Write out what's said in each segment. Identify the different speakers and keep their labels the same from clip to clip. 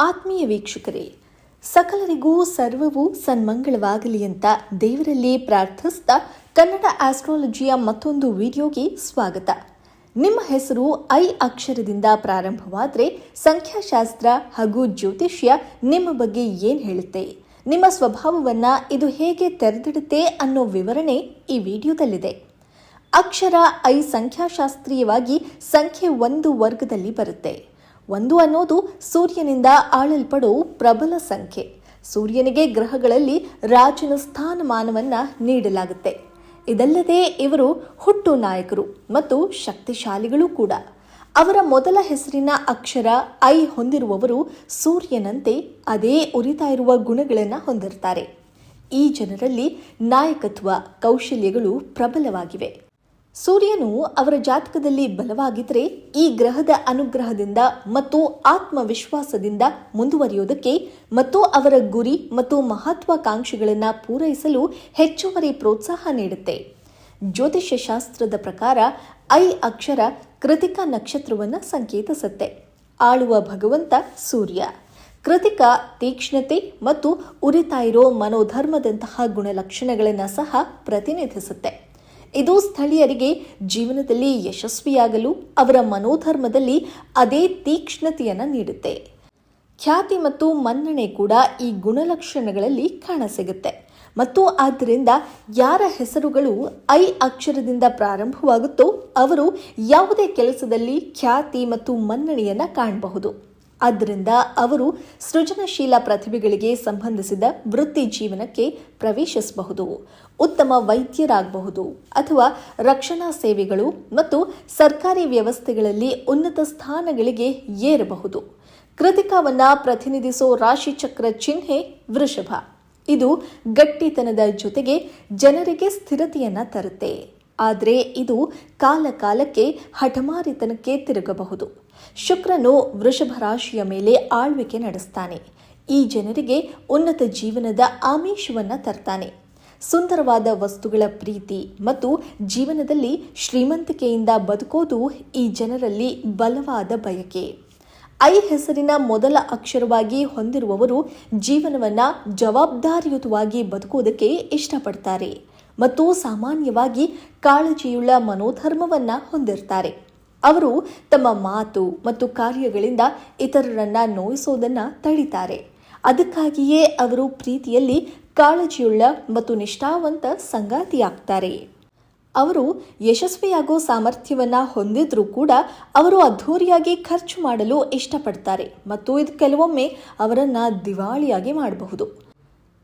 Speaker 1: ಆತ್ಮೀಯ ವೀಕ್ಷಕರೇ, ಸಕಲರಿಗೂ ಸರ್ವವು ಸನ್ಮಂಗಳವಾಗಲಿ ಅಂತ ದೇವರಲ್ಲಿ ಪ್ರಾರ್ಥಿಸ್ತಾ ಕನ್ನಡ ಆಸ್ಟ್ರಾಲಜಿಯ ಮತ್ತೊಂದು ವಿಡಿಯೋಗೆ ಸ್ವಾಗತ. ನಿಮ್ಮ ಹೆಸರು ಐ ಅಕ್ಷರದಿಂದ ಪ್ರಾರಂಭವಾದರೆ ಸಂಖ್ಯಾಶಾಸ್ತ್ರ ಹಾಗೂ ಜ್ಯೋತಿಷ್ಯ ನಿಮ್ಮ ಬಗ್ಗೆ ಏನು ಹೇಳುತ್ತೆ? ನಿಮ್ಮ ಸ್ವಭಾವವನ್ನು ಇದು ಹೇಗೆ ತೆರೆದಿಡುತ್ತೆ ಅನ್ನೋ ವಿವರಣೆ ಈ ವಿಡಿಯೋದಲ್ಲಿದೆ. ಅಕ್ಷರ ಐ ಸಂಖ್ಯಾಶಾಸ್ತ್ರೀಯವಾಗಿ ಸಂಖ್ಯೆ ಒಂದು ವರ್ಗದಲ್ಲಿ ಬರುತ್ತೆ. ಒಂದು ಅನ್ನೋದು ಸೂರ್ಯನಿಂದ ಆಳಲ್ಪಡೋ ಪ್ರಬಲ ಸಂಖ್ಯೆ. ಸೂರ್ಯನಿಗೆ ಗ್ರಹಗಳಲ್ಲಿ ರಾಜನ ಸ್ಥಾನಮಾನವನ್ನು ನೀಡಲಾಗುತ್ತೆ. ಇದಲ್ಲದೆ ಇವರು ಹುಟ್ಟು ನಾಯಕರು ಮತ್ತು ಶಕ್ತಿಶಾಲಿಗಳು ಕೂಡ. ಅವರ ಮೊದಲ ಹೆಸರಿನ ಅಕ್ಷರ ಐ ಹೊಂದಿರುವವರು ಸೂರ್ಯನಂತೆ ಅದೇ ಉರಿತಾ ಇರುವ ಗುಣಗಳನ್ನು ಹೊಂದಿರ್ತಾರೆ. ಈ ಜನರಲ್ಲಿ ನಾಯಕತ್ವ, ಕೌಶಲ್ಯಗಳು ಪ್ರಬಲವಾಗಿವೆ. ಸೂರ್ಯನು ಅವರ ಜಾತಕದಲ್ಲಿ ಬಲವಾಗಿದ್ದರೆ ಈ ಗ್ರಹದ ಅನುಗ್ರಹದಿಂದ ಮತ್ತು ಆತ್ಮವಿಶ್ವಾಸದಿಂದ ಮುಂದುವರಿಯೋದಕ್ಕೆ ಮತ್ತು ಅವರ ಗುರಿ ಮತ್ತು ಮಹತ್ವಾಕಾಂಕ್ಷೆಗಳನ್ನು ಪೂರೈಸಲು ಹೆಚ್ಚುವರಿ ಪ್ರೋತ್ಸಾಹ ನೀಡುತ್ತೆ. ಜ್ಯೋತಿಷ್ಯ ಶಾಸ್ತ್ರದ ಪ್ರಕಾರ ಐ ಅಕ್ಷರ ಕೃತಿಕ ನಕ್ಷತ್ರವನ್ನು ಸಂಕೇತಿಸುತ್ತೆ. ಆಳುವ ಭಗವಂತ ಸೂರ್ಯ. ಕೃತಿಕ ತೀಕ್ಷ್ಣತೆ ಮತ್ತು ಉರಿತಾ ಮನೋಧರ್ಮದಂತಹ ಗುಣಲಕ್ಷಣಗಳನ್ನು ಸಹ ಪ್ರತಿನಿಧಿಸುತ್ತೆ. ಇದು ಸ್ಥಳೀಯರಿಗೆ ಜೀವನದಲ್ಲಿ ಯಶಸ್ವಿಯಾಗಲು ಅವರ ಮನೋಧರ್ಮದಲ್ಲಿ ಅದೇ ತೀಕ್ಷ್ಣತೆಯನ್ನು ನೀಡುತ್ತೆ. ಖ್ಯಾತಿ ಮತ್ತು ಮನ್ನಣೆ ಕೂಡ ಈ ಗುಣಲಕ್ಷಣಗಳಲ್ಲಿ ಕಾಣಸಿಗುತ್ತೆ. ಮತ್ತು ಆದ್ದರಿಂದ ಯಾರ ಹೆಸರುಗಳು ಐ ಅಕ್ಷರದಿಂದ ಪ್ರಾರಂಭವಾಗುತ್ತೋ ಅವರು ಯಾವುದೇ ಕೆಲಸದಲ್ಲಿ ಖ್ಯಾತಿ ಮತ್ತು ಮನ್ನಣೆಯನ್ನು ಕಾಣಬಹುದು. ಆದ್ದರಿಂದ ಅವರು ಸೃಜನಶೀಲ ಪ್ರತಿಭೆಗಳಿಗೆ ಸಂಬಂಧಿಸಿದ ವೃತ್ತಿ ಜೀವನಕ್ಕೆ ಪ್ರವೇಶಿಸಬಹುದು, ಉತ್ತಮ ವೈದ್ಯರಾಗಬಹುದು ಅಥವಾ ರಕ್ಷಣಾ ಸೇವೆಗಳು ಮತ್ತು ಸರ್ಕಾರಿ ವ್ಯವಸ್ಥೆಗಳಲ್ಲಿ ಉನ್ನತ ಸ್ಥಾನಗಳಿಗೆ ಏರಬಹುದು. ಕೃತಿಕಾವನ್ನ ಪ್ರತಿನಿಧಿಸೋ ರಾಶಿಚಕ್ರ ಚಿಹ್ನೆ ವೃಷಭ. ಇದು ಗಟ್ಟಿತನದ ಜೊತೆಗೆ ಜನರಿಗೆ ಸ್ಥಿರತೆಯನ್ನು ತರುತ್ತೆ. ಆದರೆ ಇದು ಕಾಲ ಕಾಲಕ್ಕೆ ಹಠಮಾರಿತನಕ್ಕೆ ತಿರುಗಬಹುದು. ಶುಕ್ರನು ವೃಷಭ ರಾಶಿಯ ಮೇಲೆ ಆಳ್ವಿಕೆ ನಡೆಸ್ತಾನೆ. ಈ ಜನರಿಗೆ ಉನ್ನತ ಜೀವನದ ಆಮಿಷವನ್ನು ತರ್ತಾನೆ. ಸುಂದರವಾದ ವಸ್ತುಗಳ ಪ್ರೀತಿ ಮತ್ತು ಜೀವನದಲ್ಲಿ ಶ್ರೀಮಂತಿಕೆಯಿಂದ ಬದುಕೋದು ಈ ಜನರಲ್ಲಿ ಬಲವಾದ ಬಯಕೆ. ಐ ಹೆಸರಿನ ಮೊದಲ ಅಕ್ಷರವಾಗಿ ಹೊಂದಿರುವವರು ಜೀವನವನ್ನು ಜವಾಬ್ದಾರಿಯುತವಾಗಿ ಬದುಕೋದಕ್ಕೆ ಇಷ್ಟಪಡ್ತಾರೆ. ಮತ್ತು ಸಾಮಾನ್ಯವಾಗಿ ಕಾಳಜಿಯುಳ್ಳ ಮನೋಧರ್ಮವನ್ನ ಹೊಂದಿರ್ತಾರೆ. ಅವರು ತಮ್ಮ ಮಾತು ಮತ್ತು ಕಾರ್ಯಗಳಿಂದ ಇತರರನ್ನ ನೋಯಿಸೋದನ್ನು ತಡಿತಾರೆ. ಅದಕ್ಕಾಗಿಯೇ ಅವರು ಪ್ರೀತಿಯಲ್ಲಿ ಕಾಳಜಿಯುಳ್ಳ ಮತ್ತು ನಿಷ್ಠಾವಂತ ಸಂಗಾತಿಯಾಗ್ತಾರೆ. ಅವರು ಯಶಸ್ವಿಯಾಗೋ ಸಾಮರ್ಥ್ಯವನ್ನ ಹೊಂದಿದ್ರೂ ಕೂಡ ಅವರು ಅದ್ಧೂರಿಯಾಗಿ ಖರ್ಚು ಮಾಡಲು ಇಷ್ಟಪಡ್ತಾರೆ ಮತ್ತು ಇದು ಕೆಲವೊಮ್ಮೆ ಅವರನ್ನು ದಿವಾಳಿಯಾಗಿ ಮಾಡಬಹುದು.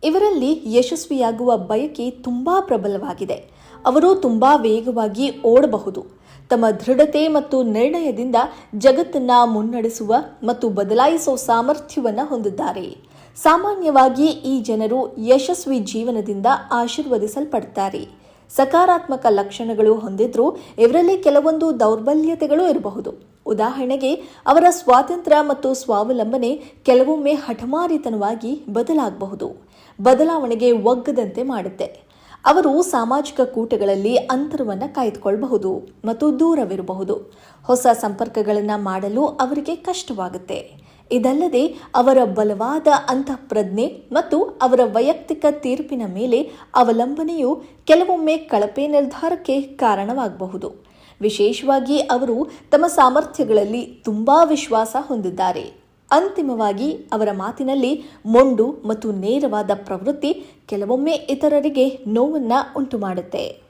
Speaker 1: ಇವರಲ್ಲಿ ಯಶಸ್ವಿಯಾಗುವ ಬಯಕೆ ತುಂಬಾ ಪ್ರಬಲವಾಗಿದೆ. ಅವರು ತುಂಬಾ ವೇಗವಾಗಿ ಓಡಬಹುದು. ತಮ್ಮ ದೃಢತೆ ಮತ್ತು ನಿರ್ಣಯದಿಂದ ಜಗತ್ತನ್ನ ಮುನ್ನಡೆಸುವ ಮತ್ತು ಬದಲಾಯಿಸುವ ಸಾಮರ್ಥ್ಯವನ್ನು ಹೊಂದಿದ್ದಾರೆ. ಸಾಮಾನ್ಯವಾಗಿ ಈ ಜನರು ಯಶಸ್ವಿ ಜೀವನದಿಂದ ಆಶೀರ್ವದಿಸಲ್ಪಡ್ತಾರೆ. ಸಕಾರಾತ್ಮಕ ಲಕ್ಷಣಗಳು ಹೊಂದಿದ್ರೂ ಇವರಲ್ಲಿ ಕೆಲವೊಂದು ದೌರ್ಬಲ್ಯತೆಗಳು ಇರಬಹುದು. ಉದಾಹರಣೆಗೆ, ಅವರ ಸ್ವಾತಂತ್ರ್ಯ ಮತ್ತು ಸ್ವಾವಲಂಬನೆ ಕೆಲವೊಮ್ಮೆ ಹಠಮಾರಿತನವಾಗಿ ಬದಲಾಗಬಹುದು. ಬದಲಾವಣೆಗೆ ಒಗ್ಗದಂತೆ ಮಾಡುತ್ತೆ. ಅವರು ಸಾಮಾಜಿಕ ಕೂಟಗಳಲ್ಲಿ ಅಂತರವನ್ನು ಕಾಯ್ದುಕೊಳ್ಳಬಹುದು ಮತ್ತು ದೂರವಿರಬಹುದು. ಹೊಸ ಸಂಪರ್ಕಗಳನ್ನು ಮಾಡಲು ಅವರಿಗೆ ಕಷ್ಟವಾಗುತ್ತೆ. ಇದಲ್ಲದೆ, ಅವರ ಬಲವಾದ ಅಂತಃಪ್ರಜ್ಞೆ ಮತ್ತು ಅವರ ವೈಯಕ್ತಿಕ ತೀರ್ಪಿನ ಮೇಲೆ ಅವಲಂಬನೆಯು ಕೆಲವೊಮ್ಮೆ ಕಳಪೆ ನಿರ್ಧಾರಕ್ಕೆ ಕಾರಣವಾಗಬಹುದು. ವಿಶೇಷವಾಗಿ ಅವರು ತಮ್ಮ ಸಾಮರ್ಥ್ಯಗಳಲ್ಲಿ ತುಂಬಾ ವಿಶ್ವಾಸ ಹೊಂದಿದ್ದಾರೆ. ಅಂತಿಮವಾಗಿ ಅವರ ಮಾತಿನಲ್ಲಿ ಮೊಂಡು ಮತ್ತು ನೇರವಾದ ಪ್ರವೃತ್ತಿ ಕೆಲವೊಮ್ಮೆ ಇತರರಿಗೆ ನೋವನ್ನ ಉಂಟುಮಾಡುತ್ತೆ.